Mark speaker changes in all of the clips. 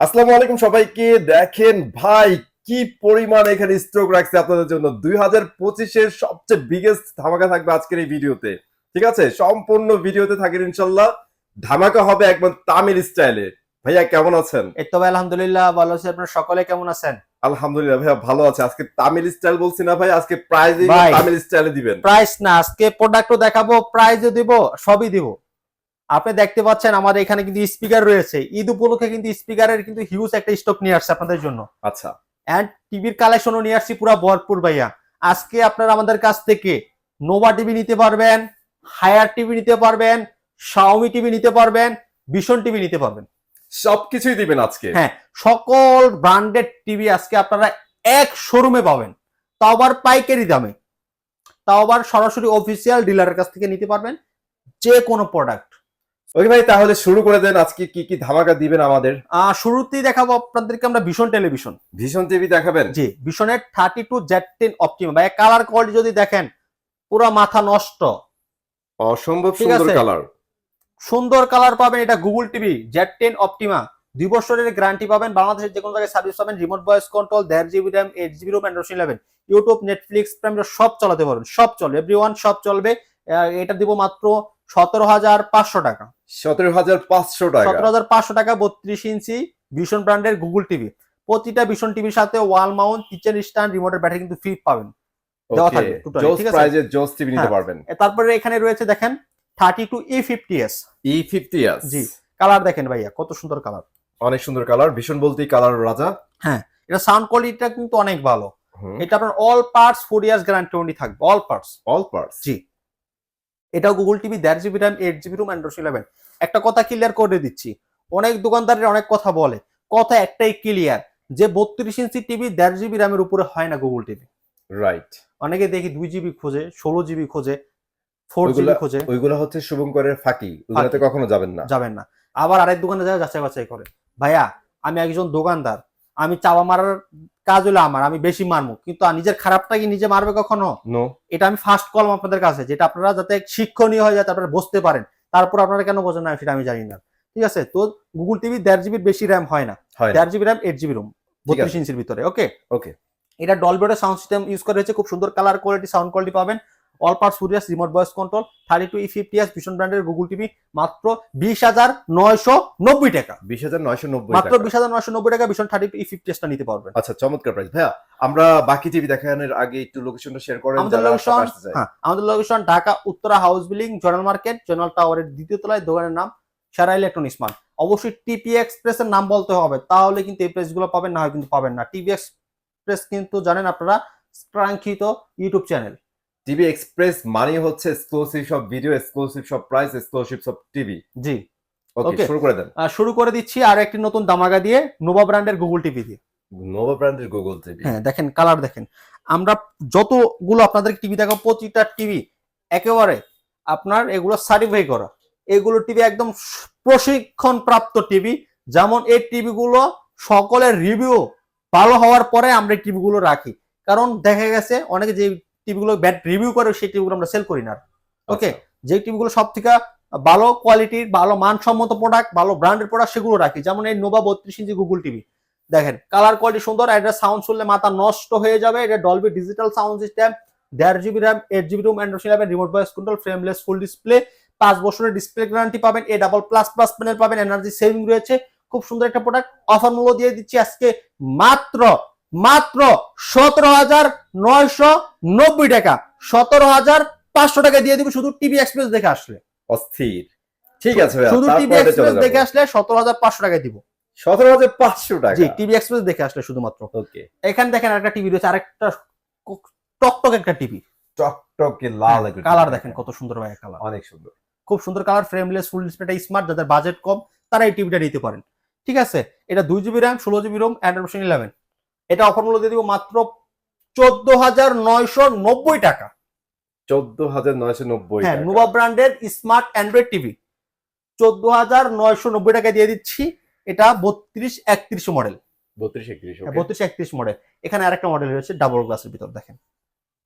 Speaker 1: আসসালামু আলাইকুম সবাইকে। দেখেন ভাই কি পরিমাণ এখানে স্ট্রোক রাখছে আপনাদের জন্য। দুই হাজার পঁচিশের সবচেয়ে বিগেস্ট ধামাকা থাকবে আজকের এই ভিডিওতে। ঠিক আছে? সম্পূর্ণ ভিডিওতে থাকেন ইনশাল্লাহ ধামাকা হবে একদম তামিল স্টাইলে। ভাইয়া কেমন আছেন?
Speaker 2: এই তো ভাই আলহামদুলিল্লাহ ভালো আছি। আপনারা সকলে কেমন আছেন?
Speaker 1: আলহামদুলিল্লাহ ভাইয়া ভালো আছে। আজকে তামিল স্টাইল বলছি না ভাই আজকে প্রাইজ। তামিল স্টাইলে দিবেন।
Speaker 2: প্রাইস না আজকে প্রোডাক্টও দেখাবো প্রাইজও দিব সবই দিব। আপনি দেখতে পাচ্ছেন আমাদের এখানে কিন্তু স্পিকার রয়েছে। ঈদ উপলক্ষে কিন্তু স্পিকারের কিন্তু হিউজ একটা স্টক নিয়ে আসছে আপনাদের জন্য।
Speaker 1: আচ্ছা।
Speaker 2: অ্যান্ড টিভির কালেকশনও নিয়ে আসছি পুরো ভরপুর ভাইয়া। আজকে আপনারা আমাদের কাছ থেকে নোভা টিভি নিতে পারবেন হায়ার টিভি নিতে পারবেন শাওমি টিভি নিতে পারবেন ভীষণ টিভি নিতে পারবেন।
Speaker 1: সবকিছুই দিবেন আজকে।
Speaker 2: হ্যাঁ সকল ব্র্যান্ডেড টিভি আজকে আপনারা এক শোরুমে পাবেন। তাও আবার পাইকারি দামে। তাও আবার সরাসরি অফিসিয়াল ডিলারের কাছ থেকে নিতে পারবেন। যে কোনো প্রোডাক্ট
Speaker 1: ওকে ভাই তাহলে শুরু করে দেন। আজকে কি কি ধামাকা দিবেন আমাদের?
Speaker 2: শুরুতেই দেখাবো আপনাদেরকে আমরা ভীষণ টেলিভিশন।
Speaker 1: ভীষণ টিভি দেখাবেন?
Speaker 2: জি ভীষণের thirty two Z ten Optima ভাই কালার কোয়ালিটি যদি দেখেন পুরো মাথা নষ্ট।
Speaker 1: অসম্ভব সুন্দর কালার
Speaker 2: সুন্দর কালার পাবেন এটা Google TV Z ten Optima. দুই বছরের গ্যারান্টি পাবেন। বাংলাদেশের যে কোনো জায়গায় সার্ভিস পাবেন। রিমোট ভয়েস কন্ট্রোল দেড় GB RAM eight GB ROM Android eleven YouTube Netflix Prime সব চালাতে পারবেন। সব চলবে এভরি ওয়ান সব চলবে। এটা দিব মাত্র সতেরো হাজার পাঁচশো টাকা।
Speaker 1: সতেরো হাজার পাঁচশো টাকা।
Speaker 2: সতেরো হাজার পাঁচশো টাকা বত্রিশ ইঞ্চি ভীষণ ব্র্যান্ডের গুগল টিভি। প্রতিটা ভীষণ টিভির সাথে ওয়াল মাউন্ট কিচেন স্ট্যান্ড রিমোটের ব্যাটারি কিন্তু ফ্রি পাবেন। দেওয়া থাকবে ঠিক আছে?
Speaker 1: জোস টিভি নিতে
Speaker 2: হ্যাঁ।
Speaker 1: পারবেন।
Speaker 2: তারপরে এখানে রয়েছে দেখেন thirty two E fifty S
Speaker 1: E fifty S
Speaker 2: জি। কালার দেখেন ভাইয়া কত সুন্দর কালার।
Speaker 1: অনেক সুন্দর কালার ভীষণ বলতেই কালার রাজা।
Speaker 2: এটা সাউন্ড কোয়ালিটিটা কিন্তু অনেক ভালো। এটা আপনার all parts four years guarantee থাকবে অল পার্টস
Speaker 1: অল পার্টস
Speaker 2: জি। এটাও গুগল টিভি দেড় GB RAM eight GB ROM Android eleven একটা কথা ক্লিয়ার করে দিচ্ছি। অনেক দোকানদারের অনেক কথা বলে। কথা একটাই ক্লিয়ার যে বত্রিশ ইঞ্চি টিভি দেড় জিবি র্যামের উপরে হয় না গুগল টিভি
Speaker 1: রাইট
Speaker 2: অনেকে দেখি দুই জিবি খোঁজে ষোলো জিবি খোঁজে ফোর জিবি খোঁজে।
Speaker 1: ওইগুলো হচ্ছে শুভঙ্করের ফাঁকি। কখনো যাবেন না।
Speaker 2: যাবেন না। আবার আরেক দোকানে যায় যাচাই বাছাই করে। ভাইয়া আমি একজন দোকানদার। আমি চাওয়া মারার কাজ হলো আমার আমি বেশি মারবো কিন্তু নিজের খারাপটা কি নিজে মারবে কখনো? এটা আমি ফার্স্ট কলম আপনাদের কাছে যেটা আপনারা যাতে শিক্ষণীয় হয়ে যাতে আপনারা বুঝতে পারেন। তারপর আপনারা কেন বোঝেন না সেটা আমি জানি না। ঠিক আছে? তো গুগল টিভি দেড় জিবির বেশি র্যাম হয় না। দেড় GB RAM eight GB ROM বত্রিশ ইঞ্চির ভিতরে ওকে
Speaker 1: ওকে
Speaker 2: এটা ডলবেডের সাউন্ড সিস্টেম ইউজ করা হয়েছে খুব সুন্দর কালার কোয়ালিটি সাউন্ড কোয়ালিটি পাবেন। All parts four years remote voice control thirty two E fifty S Vision ব্র্যান্ডের গুগল টিভি মাত্র বিশ হাজার নয়শো নব্বই টাকা।
Speaker 1: বিশ হাজার নয়শো নব্বই
Speaker 2: মাত্র বিশ হাজার নয়শো নব্বই টাকা Vision thirty two E fifty এসটা নিতে পারবেন
Speaker 1: আচ্ছা চমৎকার প্রাইস ভাইয়া আমরা বাকি টিভি দেখানোর আগে একটু লোকেশনটা শেয়ার করেন
Speaker 2: আমাদের লোকেশন। হ্যাঁ আমাদের location Dhaka Uttara house building zonal market zonal টাওয়ারের দ্বিতীয় তলায় দোকানের নাম সারা ইলেকট্রনিক্স মার্ট অবশ্যই টিপি এক্সপ্রেস এর নাম বলতে হবে তাহলে কিন্তু এই প্রেসগুলো পাবেন না হয় কিন্তু পাবেন না। টিভি এক্সপ্রেস কিন্তু জানেন আপনারা কাঙ্ক্ষিত ইউটিউব চ্যানেল
Speaker 1: টিভি এক্সপ্রেস মানে হচ্ছে এক্সক্লুসিভ সব ভিডিও এক্সক্লুসিভ সব প্রাইস এক্সক্লুসিভ সব টিভি
Speaker 2: জি।
Speaker 1: ওকে. শুরু করে দেন।
Speaker 2: শুরু করে দিচ্ছি আর একটি নতুন দামাগা দিয়ে নোভা ব্র্যান্ডের গুগল টিভি দিয়ে।
Speaker 1: নোভা ব্র্যান্ডের গুগল টিভি
Speaker 2: হ্যাঁ দেখেন কালার দেখেন। আমরা যতগুলো আপনাদের টিভি দেখো প্রতিটা টিভি একেবারে আপনার এগুলো সার্টিফাই করা। এগুলো টিভি একদম প্রশিক্ষণ প্রাপ্ত টিভি যেমন এই টিভিগুলো সকলের রিভিউ ভালো হওয়ার পরে আমরা এই টিভিগুলো রাখি। কারণ দেখা গেছে অনেকে যে টিভিগুলো ব্যাড রিভিউ করে সেই টিভিগুলো আমরা সেল করি না ওকে
Speaker 1: আচ্ছা।
Speaker 2: যে টিভিগুলো সব থেকে ভালো কোয়ালিটির ভালো মানসম্মত প্রোডাক্ট ভালো ব্র্যান্ডের প্রোডাক্ট সেগুলো রাখি। যেমন এই নোভা বত্রিশ ইঞ্চি গুগল টিভি দেখেন কালার কোয়ালিটি সুন্দর আর এটা সাউন্ড শুনলে মাথা নষ্ট হয়ে যাবে। এটা ডলবি ডিজিটাল সাউন্ড সিস্টেম দেড় GB RAM eight GB ROM Android eleven remote voice control frameless full display পাঁচ বছরের ডিসপ্লে গ্যারান্টি পাবেন A double plus plus panel পাবেন এনার্জি সেভিং রয়েছে। খুব সুন্দর একটা প্রোডাক্ট অফার মূল্য দিয়ে দিচ্ছি আজকে মাত্র মাত্র সতেরো হাজার নয়শো নব্বই টাকা। সতেরো হাজার পাঁচশো টাকা দিয়ে দিব শুধু টিভি এক্সপ্রেস দেখে আসলে।
Speaker 1: অস্থির। ঠিক আছে
Speaker 2: শুধু টিভি এক্সপ্রেস দেখে আসলে সতেরো হাজার পাঁচশো টাকা দিব।
Speaker 1: সতেরো হাজার পাঁচশো টাকা।
Speaker 2: জি টিভি এক্সপ্রেস দেখে আসলে শুধুমাত্র।
Speaker 1: ওকে।
Speaker 2: এখানে দেখেন আরেকটা টিভি রয়েছে আরেকটা টকটক একটা টিভি।
Speaker 1: টকটকে লাল
Speaker 2: কালার দেখেন কত সুন্দর ভাই কালার।
Speaker 1: অনেক সুন্দর।
Speaker 2: খুব সুন্দর কালার ফ্রেমলেস ফুল ডিসপ্লেটা স্মার্ট যাদের বাজেট কম তারা এই টিভিটা নিতে পারেন। ঠিক আছে? এটা দুই জিবি র্যাম ষোলো জিবি রোম অ্যান্ড্রয়েড ইলেভেন এটা অফার মূল্য দিয়ে দিব মাত্র চোদ্দ হাজার নয়শো নব্বই টাকা।
Speaker 1: চোদ্দ হাজার নয়শো নব্বই
Speaker 2: হ্যাঁ নোভা ব্র্যান্ডের স্মার্ট অ্যান্ড্রয়েড টিভি চোদ্দ হাজার নয়শো নব্বই টাকা দিয়ে দিচ্ছি এটা বত্রিশ একত্রিশ মডেল
Speaker 1: বত্রিশ একত্রিশ
Speaker 2: বত্রিশ একত্রিশ মডেল এখানে আরেকটা মডেল রয়েছে ডাবল গ্লাসের ভিতর দেখেন।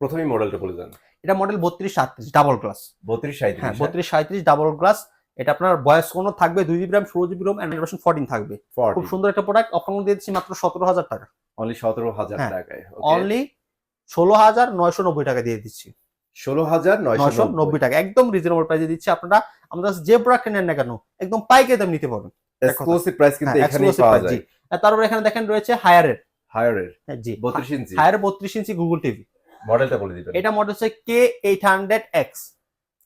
Speaker 1: প্রথমেই মডেলটা বলে দেন।
Speaker 2: এটা মডেল বত্রিশ সাতত্রিশ ডাবল গ্লাস
Speaker 1: বত্রিশ
Speaker 2: হ্যাঁ বত্রিশ সাঁত্রিশ ডাবল গ্লাস এটা আপনার বয়স কোনো থাকবে দুই জিবি র্যাম ষোলো GB ROM Android version fourteen থাকবে। খুব সুন্দর একটা প্রোডাক্ট অফার দিয়ে দিচ্ছি মাত্র সতেরো হাজার টাকা।
Speaker 1: অনলি সতেরো হাজার
Speaker 2: হ্যাঁ।
Speaker 1: টাকায়
Speaker 2: অনলি ষোলো হাজার নয়শো নব্বই টাকা দিয়ে দিচ্ছি।
Speaker 1: ষোলো হাজার
Speaker 2: নয়শো নব্বই। টাকা। একদম রিজনেবল প্রাইসে দিচ্ছি। আপনারা আমাদের যে প্রোডাক্ট নেন না কেন একদম পাইকারি দাম নিতে পারবেন।
Speaker 1: এক্সক্লুসিভ প্রাইস কিন্তু
Speaker 2: হ্যাঁ,
Speaker 1: এখানেই পাওয়া যায়।
Speaker 2: তারপর এখানে দেখেন রয়েছে হায়ারের
Speaker 1: হায়ারের
Speaker 2: জি।
Speaker 1: বত্রিশ ইঞ্চি।
Speaker 2: হায়ার বত্রিশ ইঞ্চি গুগল টিভি
Speaker 1: মডেলটা বলে দিবেন।
Speaker 2: এটা মডেল হচ্ছে K eight hundred X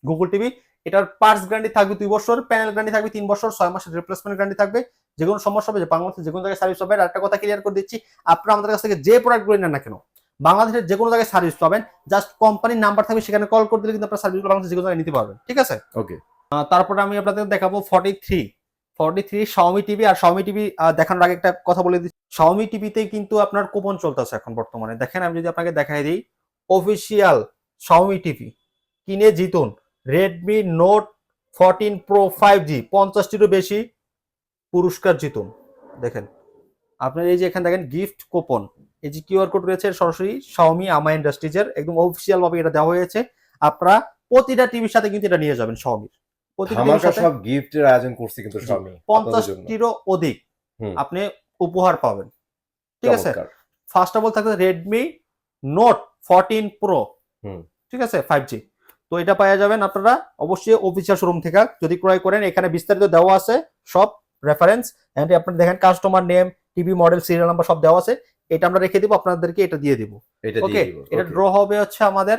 Speaker 2: Google TV এটার পার্টস গ্যারান্টি থাকবে দুই বছর প্যানেল গ্যারান্টি থাকবে তিন বছর ছয় মাসের রিপ্লেসমেন্ট গ্যারান্টি থাকবে। যে কোনো সমস্যা হবে যে বাংলাদেশের যে কোনো জায়গায় সার্ভিস পাবেন। একটা কথা ক্লিয়ার করে দিচ্ছি আপনারা আমাদের কাছ থেকে যে প্রোডাক্টগুলো নেন না কেন বাংলাদেশের যে কোনো জায়গায় সার্ভিস পাবেন। জাস্ট কোম্পানির নাম্বার থাকবে সেখানে কল করে দিলে কিন্তু আপনার সার্ভিসগুলো বাংলাদেশের যে কোনো জায়গায় নিতে পারবেন। ঠিক আছে?
Speaker 1: ওকে
Speaker 2: তারপরে আমি আপনাদের দেখাবো forty three forty three Xiaomi TV আর শাওমি টিভি দেখানোর আগে একটা কথা বলে দিচ্ছি। শাওমি টিভিতে কিন্তু আপনার কুপন চলতেছে এখন বর্তমানে। দেখেন আমি যদি আপনাকে দেখাই দিই অফিসিয়াল শাওমি টিভি কিনে জিতুন। Redmi Note fourteen Pro five G পঞ্চাশটিরও বেশি পুরস্কার জিতুন। দেখেন আপনার এই যে এখানে দেখেন গিফট কুপন এই যে কিউআর কোড রয়েছে সরাসরি শাওমি আমা ইন্ডাস্ট্রিজের একদম অফিসিয়াল ভাবে এটা দেওয়া হয়েছে। আপনারা প্রতিটা টিভির সাথে কিন্তু এটা নিয়ে যাবেন শাওমির প্রতিটা
Speaker 1: সব গিফটের আয়োজন করছি কিন্তু
Speaker 2: অধিক আপনি উপহার পাবেন। ঠিক আছে? ফার্স্ট অফ অল থাকবে Redmi note fourteen Pro
Speaker 1: hmm.
Speaker 2: ঠিক আছে? ফাইভ জি তো এটা পাওয়া যাবেন আপনারা অবশ্যই অফিসিয়াল শোরুম থেকে। যদি ক্রয় করেন এখানে বিস্তারিত দেওয়া আছে সব রেফারেন্স এন্ড আপনি দেখেন customer name TV model serial number সব দেওয়া আছে। এটা আমরা রেখে দিব আপনাদেরকে এটা দিয়ে দিব।
Speaker 1: এটা
Speaker 2: ওকে
Speaker 1: দিয়ে দিব
Speaker 2: এটা ড্র হবে হচ্ছে আমাদের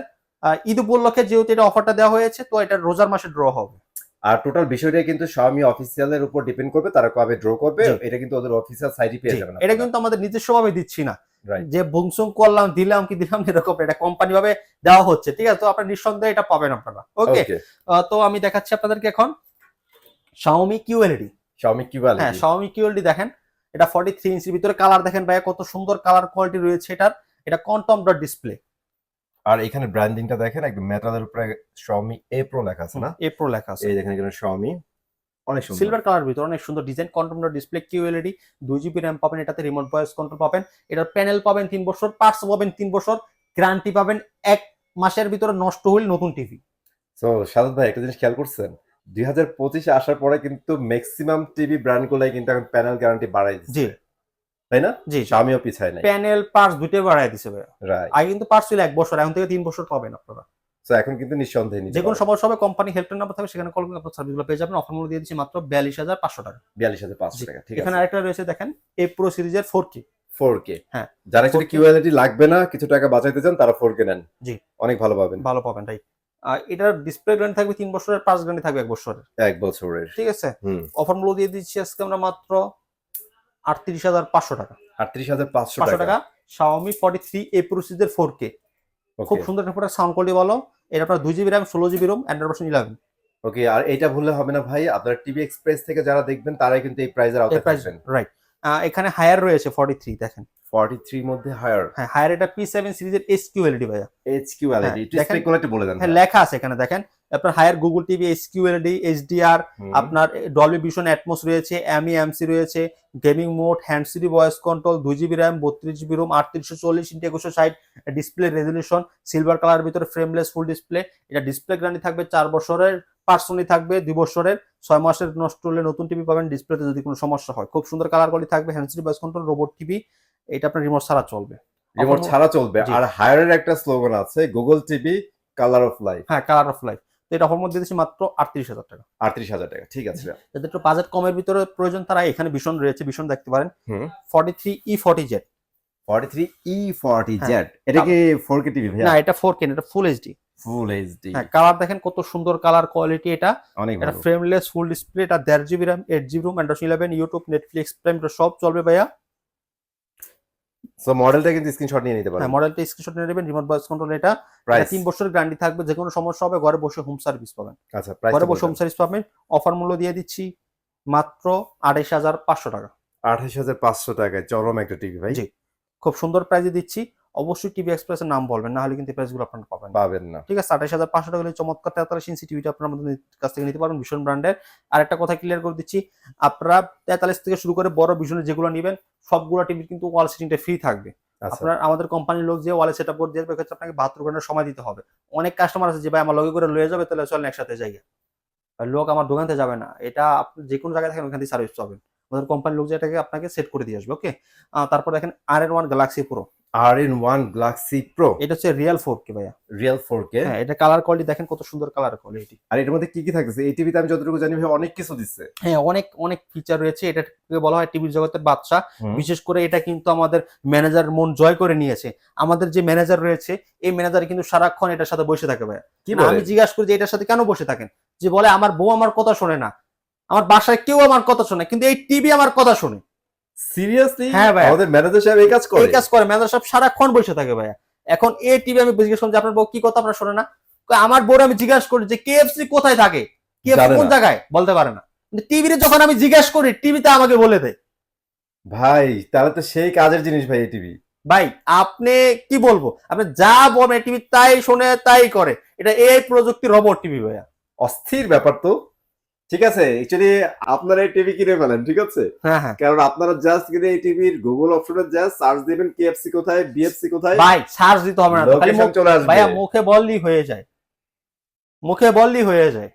Speaker 2: ঈদ উপলক্ষে যেহেতু এটা অফারটা দেওয়া হয়েছে তো এটা রোজার মাসে ড্র হবে।
Speaker 1: আর টোটাল বিষয়টা কিন্তু স্বামী অফিসিয়ালের উপর ডিপেন্ড করবে তারা কবে ড্র করবে এটা কিন্তু ওদের অফিসিয়াল সাইটে পেয়ে যাবেন
Speaker 2: এটা কিন্তু আমাদের নিজস্ব ভাবে দিচ্ছি না. যে বুংসুং করলাম দিলাম কি দিলাম এরকম এটা কোম্পানি ভাবে দেওয়া হচ্ছে ঠিক আছে? তো আপনার নিঃসন্দেহে এটা পাবেন আপনারা। ওকে তো আমি দেখাচ্ছি আপনাদেরকে এখন Xiaomi QLED
Speaker 1: স্বামী কি বলে
Speaker 2: হ্যাঁ Xiaomi QLED দেখেন। এটা 43 ইঞ্চির ভিতরে কালার দেখেন ভাইয়া কত সুন্দর কালার কোয়ালিটি রয়েছে এটার। এটা কোয়ান্টাম ডট ডিসপ্লে
Speaker 1: আর এখানে ব্র্যান্ডিংটা দেখেন একদম মেটালের উপরে স্বামী এ প্রো লেখা আছে না?
Speaker 2: এ প্রো লেখা আছে।
Speaker 1: এই দেখেন এখানে স্বামী অনেক সুন্দর।
Speaker 2: সিলভার কালার ভিতরে অনেক সুন্দর ডিজাইন ডট ডিসপ্লে QLED দুই জিবি র্যাম পাবেন এটাতে রিমোট ভয়েস কন্ট্রোল পাবেন। এটার প্যানেল পাবেন তিন বছর পার্টস পাবেন তিন বছর গ্যারান্টি পাবেন এক মাসের ভিতরে নষ্ট হইল নতুন টিভি
Speaker 1: তো সাদত ভাই একটা জিনিস খেয়াল করছেন? দুই হাজার পঁচিশে আসার পরে কিন্তু ম্যাক্সিমাম টিভি ব্র্যান্ড গুলাই কিন্তু এখন প্যানেল গ্যারান্টি বাড়াই
Speaker 2: জি।
Speaker 1: দিচ্ছে তাই না?
Speaker 2: জি
Speaker 1: স্বামীও পিছায় নাই।
Speaker 2: প্যানেল পার্টস দুইটাই বাড়াই দিছে
Speaker 1: রাইট
Speaker 2: আগে কিন্তু পার্টস ছিল এক বছর এখন থেকে তিন বছর পাবেন আপনারা।
Speaker 1: তো এখন কিন্তু নিঃসন্দেহে
Speaker 2: যে কোনো সমস্যা হবে কোম্পানি হেল্পলাইন নাম্বার থাকবে সেখানে কল করে আপনার সার্ভিসগুলো পেয়ে যাবেন। অফার মূল্য দিয়ে দিচ্ছি মাত্র বিয়াল্লিশ হাজার পাঁচশো টাকা।
Speaker 1: বিয়াল্লিশ হাজার পাঁচশো টাকা ঠিক
Speaker 2: এখানে আরেকটা রয়েছে দেখেন এ প্রো সিরিজের ফোর কে
Speaker 1: ফোর কে
Speaker 2: হ্যাঁ।
Speaker 1: যারা একটু
Speaker 2: 4K
Speaker 1: কিউএলইডি লাগবে না কিছু টাকা বাঁচাইতে চান তারা ফোর কে নেন।
Speaker 2: জি।
Speaker 1: অনেক ভালো পাবেন।
Speaker 2: ভালো পাবেন রাইট এটার ডিসপ্লে গ্যারান্টি থাকবে তিন বছরের পাঁচ গ্যারান্টি থাকবে এক বছরের।
Speaker 1: এক বছরের।
Speaker 2: ঠিক আছে? অফার মূল্য দিয়ে দিচ্ছি আজকে আমরা মাত্র আটত্রিশ হাজার পাঁচশো টাকা।
Speaker 1: আটত্রিশ হাজার পাঁচশো টাকা।
Speaker 2: Xiaomi forty three A Pro সিরিজের ফোর কে খুব সুন্দর একটা প্রোডাক্ট সাউন্ড কোয়ালিটি ভালো। এটা আপনার দুই জিবি র্যাম ষোলো GB ROM Android version eleven
Speaker 1: okay আর এটা ভুললে হবে না ভাই আপনারা টিভি এক্সপ্রেস থেকে যারা দেখবেন তারাই কিন্তু এই প্রাইজের আওতায়
Speaker 2: রাইট এখানে হায়ার রয়েছে ফর্টি থ্রি দেখেন।
Speaker 1: ফর্টি থ্রির মধ্যে হায়ার
Speaker 2: হ্যাঁ হায়ার এটা পি সেভেন সিরিজের এস কিউএলডি ভাইয়া।
Speaker 1: কিউএলইডি
Speaker 2: হ্যাঁ, দেখেন-
Speaker 1: স্পেক কোয়ালিটি বলে দেন।
Speaker 2: হ্যাঁ লেখা আছে এখানে দেখেন। আপনার হায়ার গুগল টিভি এইচডিআর
Speaker 1: হুম,
Speaker 2: আপনার ডলবি ভিশন অ্যাটমোস রয়েছে এমই এমসি রয়েছে গেমিং মোড হ্যান্ডসিডি ভয়েস কন্ট্রোল দুই জিবি র্যাম বত্রিশ জিবি রোম আটত্রিশশো চল্লিশ ইন্টু একুশশো ষাট ডিসপ্লে রেজলিউশন সিলভার কালার ভিতরে ফ্রেমলেস ফুল ডিসপ্লে এটা ডিসপ্লে গ্যারান্টি থাকবে চার বছরের পার্সোনালি থাকবে দুই বছরের ছয় মাসের নষ্ট হলে নতুন টিভি পাবেন ডিসপ্লেতে যদি কোনো সমস্যা হয়। খুব সুন্দর কালার কোয়ালিটি থাকবে handsfree voice control robot TV এটা আপনার রিমোট ছাড়া চলবে।
Speaker 1: রিমোট ছাড়া চলবে। আর হায়ারের একটা স্লোগান আছে Google TV colour of life
Speaker 2: হ্যাঁ কালার অফ লাইফ তো এটা অফার মধ্যে দিচ্ছি মাত্র আটত্রিশ হাজার টাকা।
Speaker 1: আটত্রিশ হাজার টাকা ঠিক আছে।
Speaker 2: যাদের একটু বাজেট কমের ভিতরে প্রয়োজন তারা এখানে ভীষণ রয়েছে ভীষণ দেখতে পারেন। Forty three E forty Z
Speaker 1: forty three E forty. Z এটা কি ফোর কে টিভি
Speaker 2: না এটা ফোর কে এটা ফুল এইচডি
Speaker 1: ফুল এইচডি
Speaker 2: হ্যাঁ কালার দেখেন কত সুন্দর কালার কোয়ালিটি এটা।
Speaker 1: অনেক
Speaker 2: এটা ফ্রেমলেস ফুল ডিসপ্লে এটা দেড় GB RAM eight GB ROM Android eleven YouTube Netflix Prime সব চলবে ভাইয়া।
Speaker 1: সো মডেলটা কিন্তু স্ক্রিনশট নিয়ে নিতে
Speaker 2: হ্যাঁ
Speaker 1: পারেন
Speaker 2: মডেলটা স্ক্রিনশট নিয়ে নেবেন রিমোট ভয়েস কন্ট্রোল এটা।
Speaker 1: প্রায়
Speaker 2: তিন বছরের গ্যারান্টি থাকবে যে কোনো সমস্যা হবে ঘরে বসে হোম সার্ভিস পাবেন।
Speaker 1: আচ্ছা
Speaker 2: ঘরে বসে হোম সার্ভিস পাবেন অফার মূল্য দিয়ে দিচ্ছি মাত্র আড়াইশ হাজার পাঁচশো টাকা।
Speaker 1: আঠাশ হাজার পাঁচশো টাকায় চরম একটা টিভি ভাই।
Speaker 2: জি। খুব সুন্দর প্রাইজে দিচ্ছি। অবশ্যই টিভি এক্সপ্রেসের নাম বলবেন না হলে কিন্তু প্রাইসগুলো আপনারা পাবেন
Speaker 1: পাবেন না।
Speaker 2: ঠিক আছে আঠাশ হাজার পাঁচশো টাকা হলে চমৎকার তেতাল্লিশ ইঞ্চি টিভিটা আপনার আমাদের কাছ থেকে নিতে পারবেন ভীষণ ব্র্যান্ডের। আর একটা কথা ক্লিয়ার করে দিচ্ছি আপনারা তেতাল্লিশ থেকে শুরু করে বড় ভীষণের যেগুলো নেবেন সবগুলো টিভির কিন্তু ওয়াল সিটিংটা ফ্রি থাকবে।
Speaker 1: আচ্ছা।
Speaker 2: আপনার আমাদের কোম্পানির লোক যে ওয়ালে সেট আপ করে দিয়ে দেবে, এক্ষেত্রে আপনাকে বাহাত্তর ঘণ্টার সময় দিতে হবে। অনেক কাস্টমার আছে যে ভাই আমার লগে করে লয়ে যাবে তাহলে চলেন একসাথে যাই লোক আমার দোকান থেকে যাবে না। এটা আপনি যে কোনো জায়গায় থাকেন ওখান থেকে সার্ভিস পাবেন। আমাদের কোম্পানির লোক যেটাকে আপনাকে সেট করে দিয়ে আসবে ওকে তারপর দেখেন R N one Galaxy Pro
Speaker 1: R N one Galaxy Pro
Speaker 2: এটা হচ্ছে রিয়েল ফোর কে ভাইয়া।
Speaker 1: রিয়েল ফোর কে
Speaker 2: হ্যাঁ এটা কালার কোয়ালিটি দেখেন কত সুন্দর কালার কোয়ালিটি
Speaker 1: আর এটার মধ্যে কি কি থাকতেছে? এই টিভিতে আমি যতটুকু জানি ভাই অনেক কিছু দিচ্ছে।
Speaker 2: হ্যাঁ অনেক অনেক ফিচার রয়েছে। এটাকে বলা হয় টিভির জগতের বাচ্চা বিশেষ করে এটা কিন্তু আমাদের ম্যানেজার মন জয় করে নিয়েছে। আমাদের যে ম্যানেজার রয়েছে এই ম্যানেজার কিন্তু সারাক্ষণ এটার সাথে বসে থাকে ভাইয়া।
Speaker 1: কি
Speaker 2: আমি জিজ্ঞাসা করি যে এটার সাথে কেন বসে থাকেন? যে বলে আমার বউ আমার কথা শোনে না। আমার বাসায় কেউ আমার কথা শোনে কিন্তু এই টিভি আমার কথা শোনে।
Speaker 1: সিরিয়াসলি
Speaker 2: হ্যাঁ ভাই।
Speaker 1: আমাদের ম্যানেজার সাহেব এই কাজ করে?
Speaker 2: এই কাজ করে। ম্যানেজার সব সারাক্ষণ বসে থাকে ভাইয়া। এখন এই টিভি আমি জিজ্ঞেস করলাম যে আপনার বউ কি কথা? আপনার শোনে না। আমার বউর আমি জিজ্ঞাসা করি যে কেএফসি কোথায় থাকে? কেএফসি কোন জায়গায়? বলতে পারে না। টিভিতে যখন আমি জিজ্ঞাসা করি টিভিতে আমাকে বলে দেয়।
Speaker 1: ভাই তাহলে তো সেই কাজের জিনিস ভাই এই টিভি
Speaker 2: ভাই আপনি কি বলব? আপনি যা বলবেন টিভি তাই শোনে তাই করে। এটা এই প্রযুক্তি রোবট টিভি ভাইয়া।
Speaker 1: অস্থির ব্যাপার তো। ঠিক আছে? অ্যাকচুয়ালি আপনারা এই টিভি কিনে ফেলেন ঠিক আছে?
Speaker 2: হ্যাঁ হ্যাঁ।
Speaker 1: কারণ আপনারা জাস্ট কিনে এই টিভির গুগল অপশনে জাস্ট সার্চ দিবেন কেএফসি কোথায় বিএফসি কোথায়।
Speaker 2: ভাই চার্জ দিতে হবে না খালি মুখ-
Speaker 1: চলে আসবে।
Speaker 2: ভাইয়া মুখে বললেই হয়ে যায়। মুখে বললেই হয়ে যায়।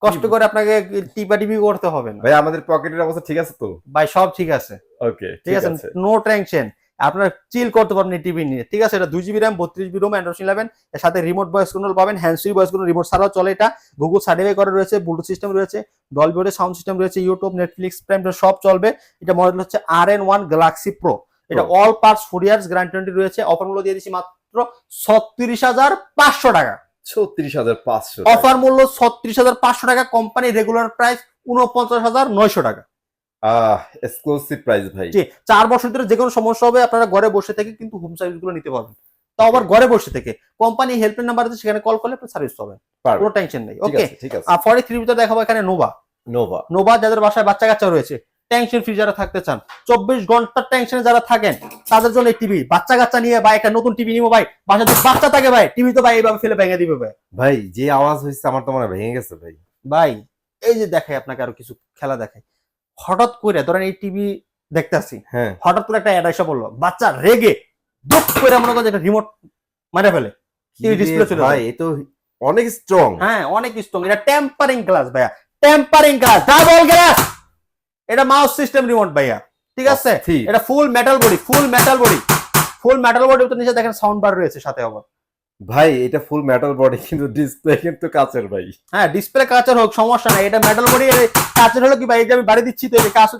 Speaker 2: কষ্ট করে আপনাকে টিপা টিপি করতে হবে না।
Speaker 1: ভাই আমাদের পকেটের অবস্থা ঠিক আছে তো?
Speaker 2: ভাই সব ঠিক আছে।
Speaker 1: ওকে
Speaker 2: ঠিক আছে? নো টেনশন আপনার চিল করতে পারবেন টিভি নিয়ে। ঠিক আছে এটা দুই জিবি র্যাম বত্রিশ জিবি রোম অ্যান্ড্রয়েড ইলেভেন এর সাথে রিমোট ভয়েস কন্ট্রোল পাবেন হ্যান্ডসি ভয়েস কন্ট্রোল রিমোট ছাড়াও চলে এটা। গুগল সার্টিফাই করা রয়েছে ব্লুটুথ সিস্টেম রয়েছে ডলবিওডে সাউন্ড সিস্টেম রয়েছে ইউটিউব নেটফ্লিক্স প্রাইম সব চলবে। এটা মডেল হচ্ছে R N one Galaxy Pro এটা all parts four years guarantee রয়েছে। অফার মূল্য দিয়ে দিচ্ছি মাত্র ছত্রিশ হাজার পাঁচশো টাকা।
Speaker 1: ছত্রিশ হাজার পাঁচশো
Speaker 2: অফার মূল্য ছত্রিশ হাজার পাঁচশো টাকা কোম্পানি রেগুলার প্রাইস উনপঞ্চাশ হাজার নয়শো টাকা।
Speaker 1: এক্সক্লুসিভ প্রাইস ভাই।
Speaker 2: জি চার বছর ধরে যে কোনো সমস্যা হবে আপনারা ঘরে বসে থেকে কিন্তু হোম সার্ভিসগুলো নিতে পারবেন। তাও আবার ঘরে বসে থেকে। কোম্পানি হেল্পলাইন নাম্বার আছে সেখানে কল করলে সার্ভিস পাবেন কোনো টেনশন নেই। ওকে আর ফরে থ্রি ভিতরে দেখাবো এখানে নোভা
Speaker 1: নোভা
Speaker 2: নোভা যাদের বাসায় বাচ্চা কাচ্চা রয়েছে টেনশন ফ্রি যারা থাকতে চান চব্বিশ ঘণ্টার টেনশনে যারা থাকেন তাদের জন্য টিভি বাচ্চা কাচ্চা নিয়ে ভাই একটা নতুন টিভি নিবো ভাই। বাসায় যদি বাচ্চা থাকে ভাই টিভি তো ভাই এইভাবে ফেলে ভেঙে দিবে ভাই।
Speaker 1: ভাই যে আওয়াজ হয়েছে আমার তো মনে ভেঙে গেছে ভাই।
Speaker 2: ভাই এই যে দেখাই আপনাকে আরও কিছু খেলা দেখাই। হঠাৎ করে ধরেন এই টিভি দেখতেছি
Speaker 1: হ্যাঁ।
Speaker 2: হঠাৎ করে একটা অ্যাড এসে বলল বাচ্চা রেগে দুঃখ করে মনে করেন একটা রিমোট মারে ফেলে। এই
Speaker 1: রে
Speaker 2: চলে
Speaker 1: ভাই এ তো অনেক স্ট্রং
Speaker 2: হ্যাঁ অনেক স্ট্রং এটা টেম্পারিং গ্লাস ভাইয়া। টেম্পারিং গ্লাস ডাবল গ্লাস এটা মাউস সিস্টেম রিমোট ভাইয়া। ঠিক আছে? এটা full metal body full metal body full metal body তো নিচে দেখেন সাউন্ড বার রয়েছে সাথে আবার।
Speaker 1: ভাই এটা ফুল মেটাল বডি কিন্তু ডিসপ্লে কিন্তু কাচের ভাই।
Speaker 2: হ্যাঁ ডিসপ্লে কাচের হোক সমস্যা নাই এটা মেটাল বডি কাচের হলো কি ভাই? এই যে আমি বাড়ি দিচ্ছি তো এটা কাচ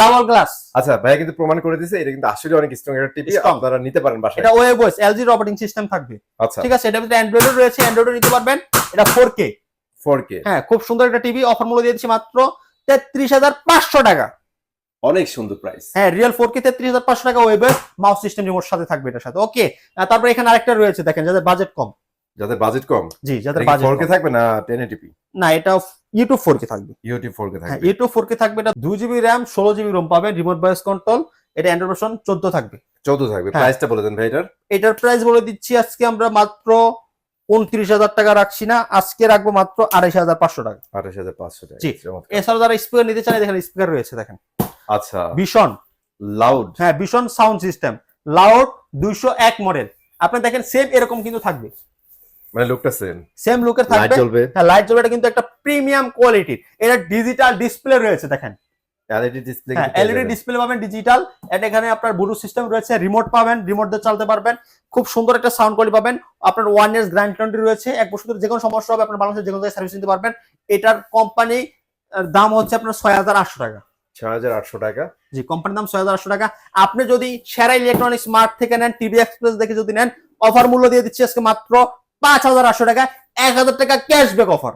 Speaker 2: ডাবল গ্লাস
Speaker 1: আচ্ছা ভাই কিন্তু প্রমাণ করে দিয়েছে এটা কিন্তু আসলে অনেক স্ট্রং একটা টিভি। আপনারা নিতে পারেন বাসায়।
Speaker 2: এটা ওয়েবওস এলজি অপারেটিং সিস্টেম থাকবে।
Speaker 1: আচ্ছা।
Speaker 2: ঠিক আছে এটা ভিতরে অ্যান্ড্রয়েডও রয়েছে অ্যান্ড্রয়েডও নিতে পারবেন। এটা ফোর কে
Speaker 1: 4K
Speaker 2: হ্যাঁ খুব সুন্দর একটা টিভি অফার মূল্য দিয়ে দিচ্ছি মাত্র তেত্রিশ হাজার পাঁচশো টাকা।
Speaker 1: অনেক সুন্দর প্রাইস
Speaker 2: হ্যাঁ রিয়েল ফোর কে তেত্রিশ হাজার পাঁচশো টাকা ওয়েবে মাউস সিস্টেম রিমোট সাথে থাকবে এটার সাথে। ওকে তারপর এখানে আরেকটা রয়েছে দেখেন যাদের বাজেট কম।
Speaker 1: যাদের বাজেট কম?
Speaker 2: জি যাদের বাজেট
Speaker 1: 4K থাকবে না 1080p
Speaker 2: না এটা ইউটিউব ফোর কে থাকবে।
Speaker 1: ইউটিউব 4K
Speaker 2: হ্যাঁ
Speaker 1: থাকবে।
Speaker 2: ইউটিউব ফোর কে থাকবে এটা দুই জিবি র্যাম ষোলো জিবি রোম পাবেন রিমোট ভয়েস কন্ট্রোল এটা অ্যান্ড্রয়েড ভার্সন চোদ্দ থাকবে।
Speaker 1: 14 থাকবে
Speaker 2: হ্যাঁ।
Speaker 1: প্রাইসটা বলে দেন ভাই এটার।
Speaker 2: এটার প্রাইস বলে দিচ্ছি আজকে আমরা মাত্র উনত্রিশ হাজার টাকা রাখছি না আজকে রাখব মাত্র আড়াইশ হাজার পাঁচশো টাকা।
Speaker 1: 28500 টাকা।
Speaker 2: জি। এছাড়াও যারা স্পিকার নিতে চান দেখেন স্পিকার রয়েছে দেখেন।
Speaker 1: আচ্ছা।
Speaker 2: ভীষণ।
Speaker 1: লাউড
Speaker 2: হ্যাঁ ভীষণ সাউন্ড সিস্টেম লাউড দুইশো এক মডেল আপনি দেখেন সেম এরকম কিন্তু থাকবে।
Speaker 1: মানে লুকটা সেম
Speaker 2: সেম লুকের
Speaker 1: লাইট
Speaker 2: থাকবে। হ্যাঁ লাইট জ্বলবে এটা কিন্তু একটা প্রিমিয়াম কোয়ালিটির এটা ডিজিটাল ডিসপ্লে রয়েছে দেখেন।
Speaker 1: এলইডি ডিসপ্লে
Speaker 2: এলইডি ডিসপ্লে পাবেন ডিজিটাল এটা এখানে আপনার ব্লুটুথ সিস্টেম রয়েছে রিমোট পাবেন রিমোট দিয়ে চালাতে পারবেন। খুব সুন্দর একটা সাউন্ড কোয়ালিটি পাবেন। আপনার ওয়ান ইয়ার্স গ্যারান্টি রয়েছে। এক বছর যে কোনো সমস্যা হবে আপনার বাংলাদেশের যে কোনো জায়গায় সার্ভিস নিতে পারবেন। এটার কোম্পানি দাম হচ্ছে আপনার ছয় হাজার আটশো টাকা।
Speaker 1: 6800 টাকা।
Speaker 2: জি কোম্পানির দাম ছয় হাজার আটশো টাকা। আপনি যদি সেরা ইলেকট্রনিক স্মার্ট থেকে নেন টিভি এক্সপ্রেস দেখে যদি নেন অফার মূল্য দিয়ে দিচ্ছি আজকে মাত্র পাঁচ হাজার আটশো টাকা। এক হাজার টাকা ক্যাশব্যাক অফার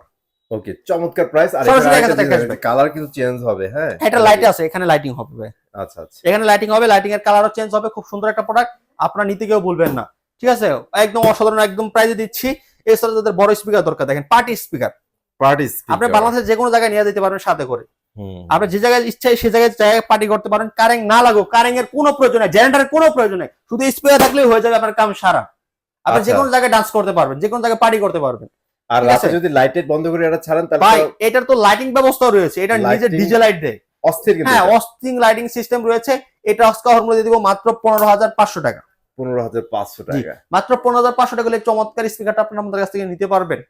Speaker 1: ওকে চমৎকার প্রাইস আর
Speaker 2: 1000।
Speaker 1: কালার কিন্তু চেঞ্জ হবে হ্যাঁ?
Speaker 2: এটা লাইট আছে এখানে লাইটিং হবে
Speaker 1: আচ্ছা আচ্ছা।
Speaker 2: এখানে লাইটিং হবে লাইটিং এর কালারও চেঞ্জ হবে খুব সুন্দর একটা প্রোডাক্ট আপনারা নিতে কেউ বলবেন না ঠিক আছে? একদম অসাধারণ একদম প্রাইজে দিচ্ছি। এছাড়া যাদের বড় স্পিকার দরকার দেখেন পার্টি স্পিকার
Speaker 1: পার্টিস
Speaker 2: আপনি বাংলাদেশের যে কোনো জায়গায় নিয়ে যেতে পারবেন সাথে করে। আপনি যে জায়গায় ইচ্ছা সে জায়গায় জায়গায় পার্টি করতে পারেন কারেন্ট না লাগুক কারেন্ট এর কোনো প্রয়োজন নেই জেনারেটারের কোনো প্রয়োজন নেই শুধু স্পিকার থাকলেই হয়ে যাবে আপনার কাম সারা। আপনি যে
Speaker 1: আচ্ছা।
Speaker 2: কোনো জায়গায় ডান্স করতে পারবেন যে কোনো জায়গায় পার্টি করতে পারবেন
Speaker 1: আর রাতে যদি লাইটের বন্ধ করে এটা ছাড়েন তাহলে
Speaker 2: ভাই এটার তো লাইটিং ব্যবস্থা রয়েছে এটা নিজে ডিজে লাইট দেয়।
Speaker 1: অস্থির কিন্তু
Speaker 2: হ্যাঁ অস্টিং লাইটিং সিস্টেম রয়েছে এটা আজকে হরমোন দিয়ে দিব মাত্র পনেরো হাজার পাঁচশো টাকা।
Speaker 1: পনেরো হাজার পাঁচশো। টাকা।
Speaker 2: মাত্র পনেরো হাজার পাঁচশো টাকা হলে চমৎকার স্পিকারটা আপনার আমাদের কাছ থেকে নিতে পারবেন।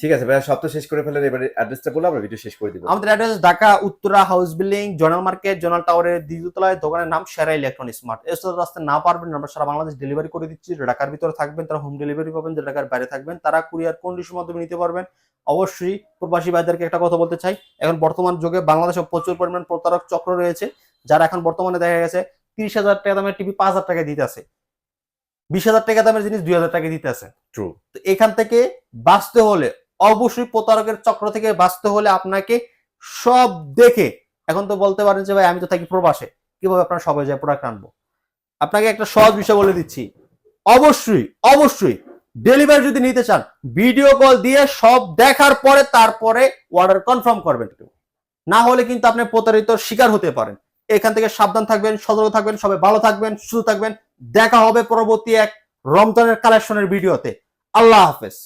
Speaker 1: ঠিক আছে ভাইয়া সব তো শেষ করে ফেলেন এবারে অ্যাড্রেসটা বলে আমরা ভিডিও শেষ করে দিব।
Speaker 2: আমাদের address Dhaka Uttara house building zonal market zonal টাওয়ারের দ্বিতীয়তলায় দোকানের নাম সেরা ইলেকট্রনিক স্মার্ট এসব রাস্তা না পারবেন আমরা সারা বাংলাদেশ ডেলিভারি করে দিচ্ছি। ঢাকার ভিতরে থাকবেন তারা হোম ডেলিভারি পাবেন যারা ঢাকার বাইরে থাকবেন তারা কুরিয়ার কন্ডিশন মাধ্যমে নিতে পারবেন। অবশ্যই প্রবাসী ভাইদেরকে একটা কথা বলতে চাই এখন বর্তমান যুগে বাংলাদেশে প্রচুর পরিমাণ প্রতারক চক্র রয়েছে যারা এখন বর্তমানে দেখা গেছে তিরিশ হাজার টাকা দামের টিভি পাঁচ হাজার টাকা দিতে আছে। বিশ হাজার টাকা দামের জিনিস দুই হাজার টাকা দিতে আছে।
Speaker 1: ট্রু
Speaker 2: তো এখান থেকে বাঁচতে হলে অবশ্যই প্রতারকের চক্র থেকে বাঁচতে হলে আপনাকে সব দেখে, এখন তো বলতে পারেন যে ভাই আমি তো থাকি প্রবাসে, কীভাবে আপনার সবাই যায় প্রোডাক্ট আনব? আপনাকে একটা সহজ বিষয় বলে দিচ্ছি। অবশ্যই অবশ্যই ডেলিভারি যদি নিতে চান ভিডিও কল দিয়ে সব দেখার পরে তারপরে অর্ডার কনফার্ম করবেন। না হলে কিন্তু আপনি প্রতারিত শিকার হতে পারেন। এখান থেকে সাবধান থাকবেন, সতর্ক থাকবেন, সবাই ভালো থাকবেন, সুস্থ থাকবেন। দেখা হবে পরবর্তী এক রমজানের কালেকশনের ভিডিওতে আল্লাহ হাফেজ।